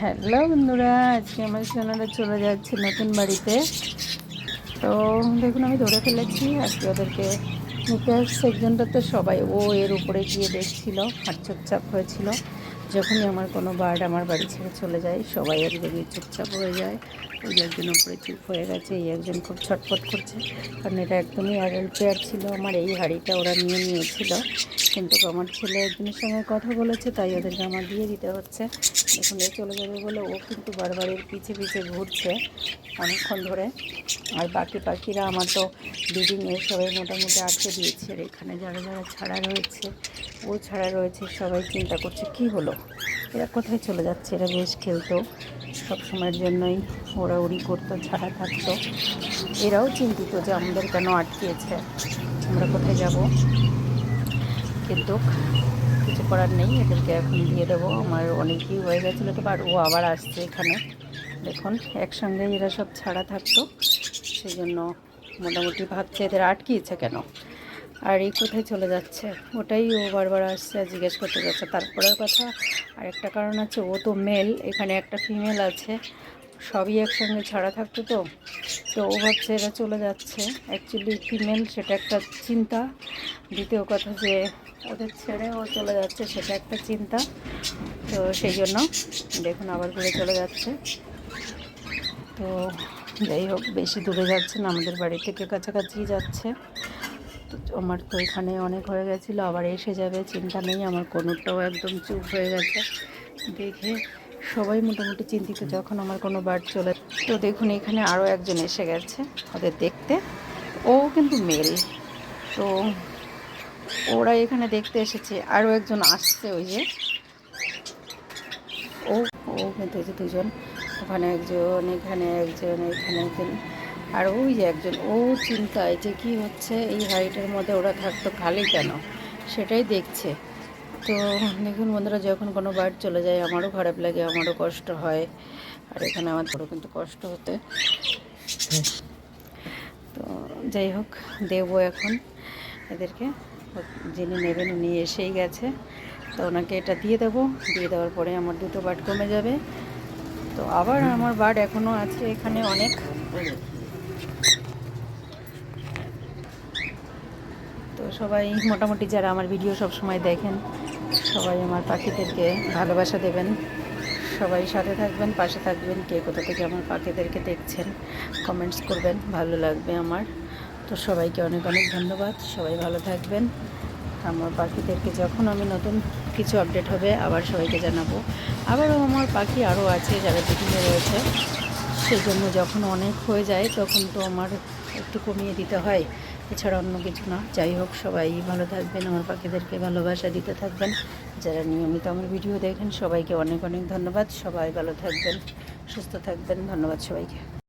Hello বন্ধুরা, আজকে আমার সোনারা চলে যাচ্ছে নতুন বাড়িতে। তো দেখুন, আমি ধরে ফেলেছি, আজকে ওদেরকে নিতে আসছে। একজনটা তো সবাই ও এর উপরে গিয়ে দেখছিল আর চুপচাপ হয়েছিল। যখনই আমার কোনো বার্ড আমার বাড়ি ছেড়ে চলে যায়, সবাই একদিকে চুপচাপ হয়ে যায়। ওই একজন উপরে চুপ হয়ে গেছে, এই একজন খুব ছটফট করছে। কারণ এটা একদমই অ্যাডাল্ট পেয়ার ছিল, আমার এই হাড়িটা ওরা নিয়ে নিয়েছিল। কিন্তু আমার ছেলে একজনের সঙ্গে কথা বলেছে, তাই ওদেরকে আমার দিয়ে দিতে হচ্ছে। এখন এ চলে যাবে বলে ও কিন্তু বারবার এর পিছে পিছে ঘুরছে অনেকক্ষণ ধরে। আর বাকি পাখিরা আমার তো ব্রিডিংয়ে সবাই মোটামুটি আটকে দিয়েছে। আর এখানে যারা যারা ছাড়া রয়েছে, ও ছাড়া রয়েছে, সবাই চিন্তা করছে, কি হলো? এরা কোথায় চলে যাচ্ছে? এরা বেশ খেলতো। সব সময়ের জন্যই ওরা উড়ি করতো, ছাড়া থাকতো। এরাও চিন্তিত যে আমাদের কেন আটকিয়েছে আমরা কোথায় যাব? কিন্তু কিছু করার নেই। এদেরকে এখন দিয়ে দেবো। আমার অনেকই হয়ে গেছিল তো আর ও আবার আসছে এখানে। দেখুন একসঙ্গে এরা সব ছাড়া থাকতো। সেই জন্য মোটামুটি ভাবছে এদের আটকিয়েছে কেন? আর এই কোথায় চলে যাচ্ছে? ওটাই ও বারবার আসছে, জিজ্ঞেস করতে যাচ্ছে। তারপরের কথা আর একটা কারণ আছে, ও তো মেল এখানে একটা ফিমেল আছে, সবই একসঙ্গে ছাড়া থাকতো তো। তো ও ভাবছে এরা চলে যাচ্ছে। অ্যাকচুয়ালি ফিমেল সেটা একটা চিন্তা। দ্বিতীয় কথা যে ওদের ছেড়ে ও চলে যাচ্ছে, সেটা একটা চিন্তা। তো সেই জন্য দেখুন আবার ঘুরে চলে যাচ্ছে। তো যাই হোক, বেশি দূরে যাচ্ছে না, আমাদের বাড়ি থেকে কাছাকাছি যাচ্ছে। আমার তো এখানে অনেক হয়ে গেছিল, আবার এসে যাবে, চিন্তা নেই, আমার কোনোটাও একদম চুপ হয়ে গেছে। দেখে সবাই মোটামুটি চিন্তিত যখন আমার কোনো বার্ড চলে তো দেখুন, এখানে আরও একজন এসে গেছে, ওদের দেখতে। ও কিন্তু মেল তো ওরা এখানে দেখতে এসেছে আরও একজন আসছে ওই যে। ও ও কিন্তু দুজন, ওখানে একজন, এখানে একজন এখানে একজন। আর ওই যে একজন, ও চিন্তায় যে কি হচ্ছে, এই হাইটের মধ্যে ওরা থাকতো খালি কেন? সেটাই দেখছে। তো দেখুন বন্ধুরা, যখন কোনো বার্ড চলে যায়, আমারও খারাপ লাগে, আমারও কষ্ট হয়। আর এখানে আমার ধরো কিন্তু কষ্ট হতে। তো যাই হোক, দেবো এখন। এদেরকে যিনি নেবেন, উনি এসেই গেছে। তো ওনাকে এটা দিয়ে দেবো। দিয়ে দেওয়ার পরে আমার দুটো বার্ড কমে যাবে। তো আবার আমার বার্ড এখনও আছে এখানে অনেক। সবাই মোটামুটি যারা আমার ভিডিও সব সময় দেখেন, সবাই আমার পাখিদেরকে ভালোবাসা দেবেন। সবাই সাথে থাকবেন, পাশে থাকবেন, কে কোথা থেকে আমার পাখিদেরকে দেখছেন কমেন্টস করবেন, ভালো লাগবে আমার। তো সবাইকে অনেক অনেক ধন্যবাদ, সবাই ভালো থাকবেন। আমার পাখিদেরকে যখন আমি নতুন কিছু আপডেট হবে, আবার সবাইকে জানাব। আবারও আমার পাখি আরও আছে যারা পিকনিকে রয়েছে, সেই জন্য যখন অনেক হয়ে যায়, তখন তো আমার একটু কমিয়ে দিতে হয়। এছাড়া অন্য কিছু না। যাই হোক, সবাই ভালো থাকবেন, আমার পাখিদেরকে ভালোবাসা দিতে থাকবেন। যারা নিয়মিত আমার ভিডিও দেখেন, সবাইকে অনেক অনেক ধন্যবাদ। সবাই ভালো থাকবেন, সুস্থ থাকবেন। ধন্যবাদ সবাইকে।